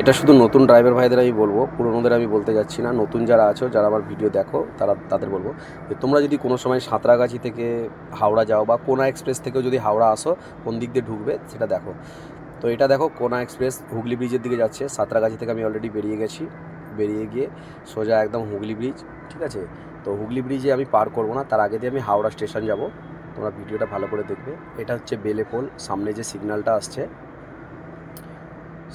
এটা শুধু নতুন ড্রাইভার ভাইদের আমি বলব, পুরোনোদের আমি বলতে যাচ্ছি না। নতুন যারা আছো, যারা আমার ভিডিও দেখো, তারা তাদের বলব যে তোমরা যদি কোনো সময় সাঁতরাগাছি থেকে হাওড়া যাও বা কোনা এক্সপ্রেস থেকেও যদি হাওড়া আসো, কোন দিক দিয়ে ঢুকবে সেটা দেখো। তো এটা দেখো, কোনা এক্সপ্রেস হুগলি ব্রিজের দিকে যাচ্ছে। সাঁতরাগাছি থেকে আমি অলরেডি বেরিয়ে গেছি। বেরিয়ে গিয়ে সোজা একদম হুগলি ব্রিজ ঠিক আছে? তো হুগলি ব্রিজে আমি পার করব না, তার আগে দিয়ে আমি হাওড়া স্টেশন যাব। তোমরা ভিডিওটা ভালো করে দেখবে। এটা হচ্ছে বেলেপোল, সামনে যে সিগন্যালটা আসছে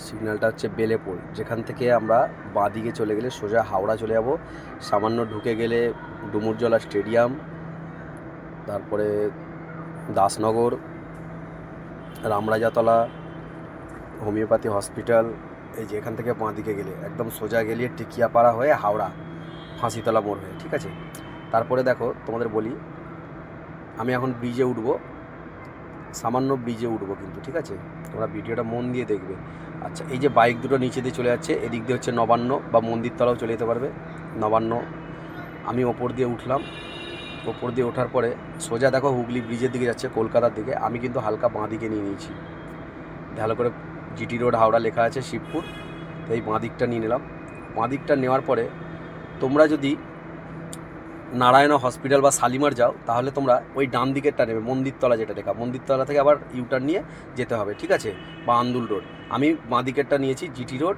সিগন্যালটা হচ্ছে বেলেপুর যেখান থেকে আমরা বাঁ দিকে চলে গেলে সোজা হাওড়া চলে যাব। সামান্য ঢুকে গেলে ডুমুরজলা স্টেডিয়াম, তারপরে দাসনগর, রামরাজাতলা, হোমিওপ্যাথি হসপিটাল, এই যে এখান থেকে বাঁ দিকে গেলে, একদম সোজা গেলিয়ে টিকিয়াপাড়া হয়ে হাওড়া, ফাঁসিতলা মোড় হয়ে, ঠিক আছে? তারপরে দেখো, তোমাদের বলি, আমি এখন ব্রিজে উঠবো, সামান্য ব্রিজে উঠবো কিন্তু, ঠিক আছে? তোমরা ভিডিওটা মন দিয়ে দেখবে। আচ্ছা এই যে বাইক দুটো নিচে দিয়ে চলে যাচ্ছে, এদিক দিয়ে হচ্ছে নবান্ন বা মন্দিরতলাও চলে যেতে পারবে। নবান্ন, আমি ওপর দিয়ে উঠলাম। ওপর দিয়ে ওঠার পরে সোজা দেখো হুগলি ব্রিজের দিকে যাচ্ছে, কলকাতার দিকে। আমি কিন্তু হালকা বাঁ দিকে নিয়ে নিয়েছি। ভালো করে জিটি রোড হাওড়া লেখা আছে শিবপুর। তো এই বাঁ দিকটা নিয়ে নিলাম। বাঁ দিকটা নেওয়ার পরে তোমরা যদি নারায়ণ হসপিটাল বা শালিমার যাও, তাহলে তোমরা ওই ডান দিকেরটা নেবে, মন্দিরতলা যেটা লেখা মন্দিরতলা থেকে আবার ইউটার্ন নিয়ে যেতে হবে, ঠিক আছে? বা আন্দুল রোড। আমি বাঁ দিকেরটা নিয়েছি জিটি রোড,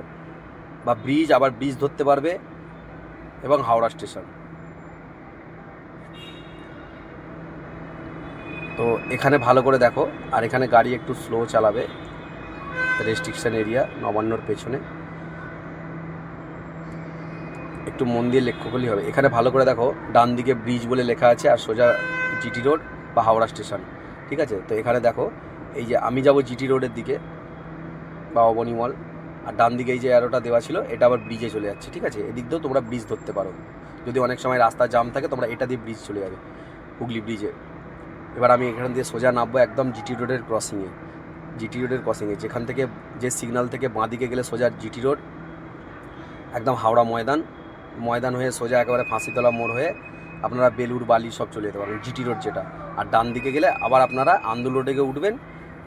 বা ব্রিজ, আবার ব্রিজ ধরতে পারবে, এবং হাওড়া স্টেশন। তো এখানে ভালো করে দেখো, আর এখানে গাড়ি একটু স্লো চালাবে রেস্ট্রিকশন এরিয়া নবান্নর পেছনে। একটু মন দিয়ে লক্ষ্য করলেই হবে। এখানে ভালো করে দেখো, ডান দিকে ব্রিজ বলে লেখা আছে আর সোজা জিটি রোড বা হাওড়া স্টেশন, ঠিক আছে? তো এখানে দেখো, এই যে আমি যাব জিটি রোডের দিকে বা অবনী মল, আর ডান দিকে এই যে অ্যারোটা দেওয়া ছিল, এটা আবার ব্রিজে চলে যাচ্ছে, ঠিক আছে? এদিক দিয়েও তোমরা ব্রিজ ধরতে পারো। যদি অনেক সময় রাস্তা জাম থাকে, তোমরা এটা দিয়ে ব্রিজ চলে যাবে, হুগলি ব্রিজে এবার আমি এখান দিয়ে সোজা নামবো একদম জিটি রোডের ক্রসিংয়ে জিটি রোডের ক্রসিংয়ে যেখান থেকে যে সিগন্যাল থেকে বাঁ দিকে গেলে সোজা জিটি রোড, একদম হাওড়া ময়দান ময়দান হয়ে সোজা একেবারে ফাঁসিতলা মোড় হয়ে আপনারা বেলুর বালি সব চলে যেতে পারবেন, জিটি রোড যেটা। আর ডান দিকে গেলে আবার আপনারা আন্দুল রোডে গিয়ে উঠবেন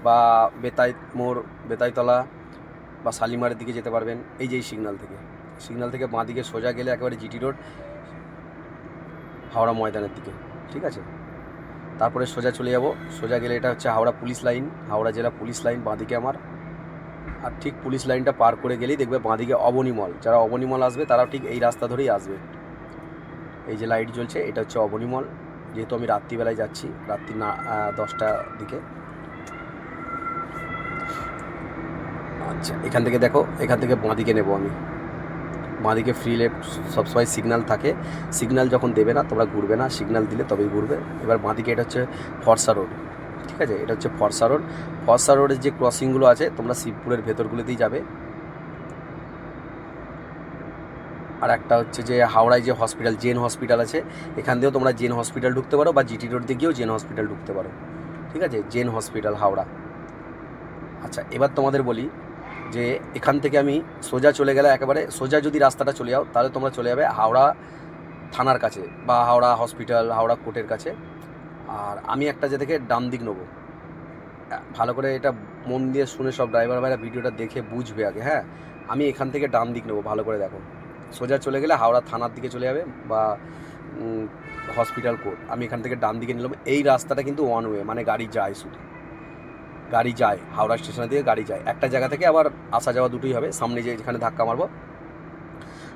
বা বেতাই মোড়, বেতাইতলা বা শালিমারের দিকে যেতে পারবেন, এই যে এই সিগন্যাল থেকে। সিগনাল থেকে বাঁ দিকে সোজা গেলে একেবারে জিটি রোড, হাওড়া ময়দানের দিকে, ঠিক আছে? তারপরে সোজা চলে যাব। সোজা গেলে এটা হচ্ছে হাওড়া পুলিশ লাইন, হাওড়া জেলা পুলিশ লাইন বাঁদিকে আমার। আর ঠিক পুলিশ লাইনটা পার করে গেলেই দেখবে বাঁদিকে অবনীমল যারা অবনীমল আসবে, তারাও ঠিক এই রাস্তা ধরেই আসবে। এই যে লাইট জ্বলছে, এটা হচ্ছে অবনীমল যেহেতু আমি রাত্রিবেলায় যাচ্ছি, রাত্রি না দশটার দিকে। আচ্ছা এখান থেকে দেখো, এখান থেকে বাঁদিকে নেব আমি। বাঁদিকে ফ্রি লেফট সবসময় সিগনাল থাকে। সিগনাল যখন দেবে না, তোমরা ঘুরবে না। সিগনাল দিলে তবেই ঘুরবে। এবার বাঁদিকে এটা হচ্ছে ফর্সা রোড আছে, এটা হচ্ছে ফরসা রোড। ফরসা রোডের যে ক্রসিংগুলো আছে, তোমরা শিবপুরের ভেতরগুলোতেই যাবে। আর একটা হচ্ছে যে হাওড়ায় যে হসপিটাল, জেন হসপিটাল আছে, এখান দিয়েও তোমরা জেন হসপিটাল ঢুকতে পারো বা জিটি রোড দিয়ে গিয়েও জেন হসপিটাল ঢুকতে পারো। ঠিক আছে? জেন হসপিটাল, হাওড়া। আচ্ছা এবার তোমাদের বলি যে এখান থেকে আমি সোজা চলে গেলে একেবারে, সোজা যদি রাস্তাটা চলে যাও, তাহলে তোমরা চলে যাবে হাওড়া থানার কাছে বা হাওড়া হসপিটাল, হাওড়া কোর্টের কাছে। আর আমি একটা যে থেকে ডান দিক নেব। ভালো করে এটা মন দিয়ে শুনে সব ড্রাইভার ভাইরা ভিডিওটা দেখে বুঝবে আগে হ্যাঁ? আমি এখান থেকে ডান দিক নেব, ভালো করে দেখো। সোজা চলে গেলে হাওড়া থানার দিকে চলে যাবে বা হসপিটাল কোর্ট আমি এখান থেকে ডান দিকে নিলাম। এই রাস্তাটা কিন্তু ওয়ান ওয়ে মানে গাড়ি যায় শুধু। গাড়ি যায়, হাওড়া স্টেশনের দিকে গাড়ি যায়। একটা জায়গা থেকে আবার আসা যাওয়া দুটোই হবে। সামনে যে যেখানে ধাক্কা মারবো।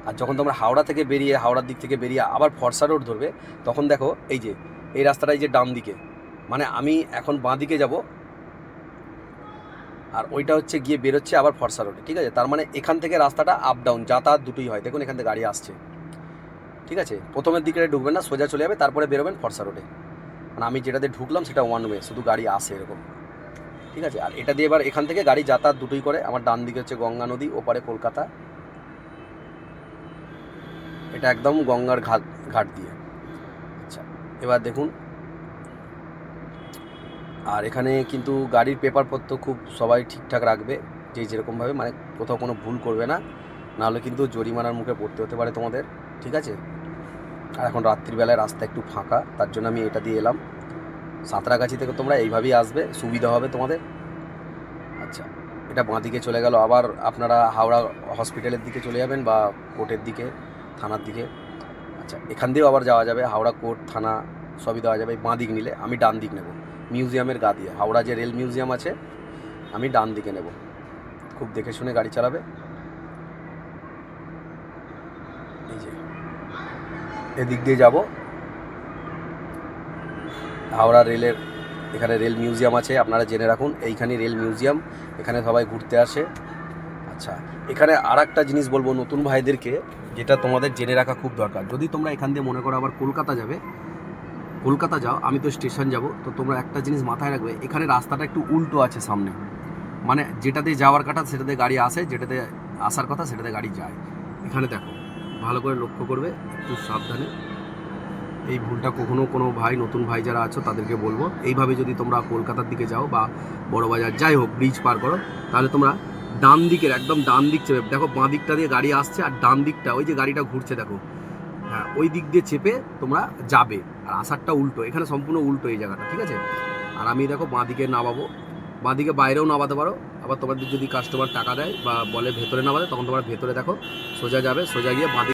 আর যখন তোমরা হাওড়া থেকে বেরিয়ে, হাওড়ার দিক থেকে বেরিয়ে আবার ফরসা রোড ধরবে, তখন দেখো এই যে এই রাস্তাটাই যে ডান দিকে। মানে আমি এখন বাঁ দিকে যাব, আর ওইটা হচ্ছে গিয়ে বেরোচ্ছে আবার ফরসা রোডে, ঠিক আছে? তার মানে এখান থেকে রাস্তাটা আপ ডাউন যাতায়াত দুটোই হয়। দেখুন, এখান থেকে গাড়ি আসছে। ঠিক আছে? প্রথমের দিকে ঢুকবেন না, সোজা চলে যাবে, তারপরে বেরোবেন ফরসা রোডে। মানে আমি যেটাতে ঢুকলাম সেটা ওয়ান ওয়ে শুধু গাড়ি আসে এরকম। ঠিক আছে? আর এটা দিয়ে এবার এখান থেকে গাড়ি যাতায়াত দুটোই করে। আমার ডান দিকে হচ্ছে গঙ্গা নদী, ওপারে কলকাতা। এটা একদম গঙ্গার ঘাট ঘাট দিয়ে। এবার দেখুন। আর এখানে কিন্তু গাড়ির পেপারপত্র খুব সবাই ঠিকঠাক রাখবে, যে যেরকমভাবে মানে কোথাও কোনো ভুল করবে না। নাহলে কিন্তু জরিমানার মুখে পড়তে হতে পারে তোমাদের, ঠিক আছে? আর এখন রাত্রিবেলায় রাস্তা একটু ফাঁকা, তার জন্য আমি এটা দিয়ে এলাম। সাঁতরাগাছি থেকে তোমরা এইভাবেই আসবে, সুবিধা হবে তোমাদের। আচ্ছা এটা বাঁদিকে চলে গেল। আবার আপনারা হাওড়া হসপিটালের দিকে চলে যাবেন বা কোর্টের দিকে, থানার দিকে। আচ্ছা এখান দিয়েও আবার যাওয়া যাবে, হাওড়া কোর্ট, থানা, সবই দেওয়া যাবে, বাঁ দিক নিলে আমি ডান দিক নেব। মিউজিয়ামের গা দিয়ে, হাওড়া যে রেল মিউজিয়াম আছে, আমি ডান দিকে নেব। খুব দেখে শুনে গাড়ি চালাবে। এই যে, এদিক দিয়ে যাব। হাওড়া রেলের এখানে রেল মিউজিয়াম আছে, আপনারা জেনে রাখুন এইখানে রেল মিউজিয়াম, এখানে সবাই ঘুরতে আসে। আচ্ছা এখানে আর একটা জিনিস বলব নতুন ভাইদেরকে, যেটা তোমাদের জেনে রাখা খুব দরকার। যদি তোমরা এখান দিয়ে মনে করো আবার কলকাতা যাবে, কলকাতা যাও, আমি তো স্টেশন যাব, তো তোমরা একটা জিনিস মাথায় রাখবে, এখানে রাস্তাটা একটু উল্টো আছে সামনে। মানে যেটাতে যাওয়ার কাটা সেটাতে গাড়ি আসে যেটাতে আসার কথা সেটাতে গাড়ি যায়। এখানে দেখো, ভালো করে লক্ষ্য করবে, একটু সাবধানে। এই ভুলটা কখনো কোনো ভাই, নতুন ভাই যারা আছো, তাদেরকে বলব। এইভাবে যদি তোমরা কলকাতার দিকে যাও বা বড়বাজার, যাই হোক, ব্রিজ পার করো, তাহলে তোমরা ডান দিকের, একদম ডান দিক চেপে, দেখো বাঁ দিকটা দিয়ে গাড়ি আসছে আর ডান দিকটা, ওই যে গাড়িটা ঘুরছে, দেখো। হ্যাঁ ওই দিক দিয়ে চেপে তোমরা যাবে। আর আসারটা উল্টো, এখানে সম্পূর্ণ উল্টো এই জায়গাটা, ঠিক আছে? আর আমি দেখো বাঁ দিকে নামাবো। বাঁ দিকে বাইরেও নামাতে পারো। আবার তোমাদের যদি কাস্টমার টাকা দেয় বা বলে ভেতরে নামাতে, তখন তোমরা ভেতরে দেখো, সোজা যাবে, সোজা গিয়ে বাঁ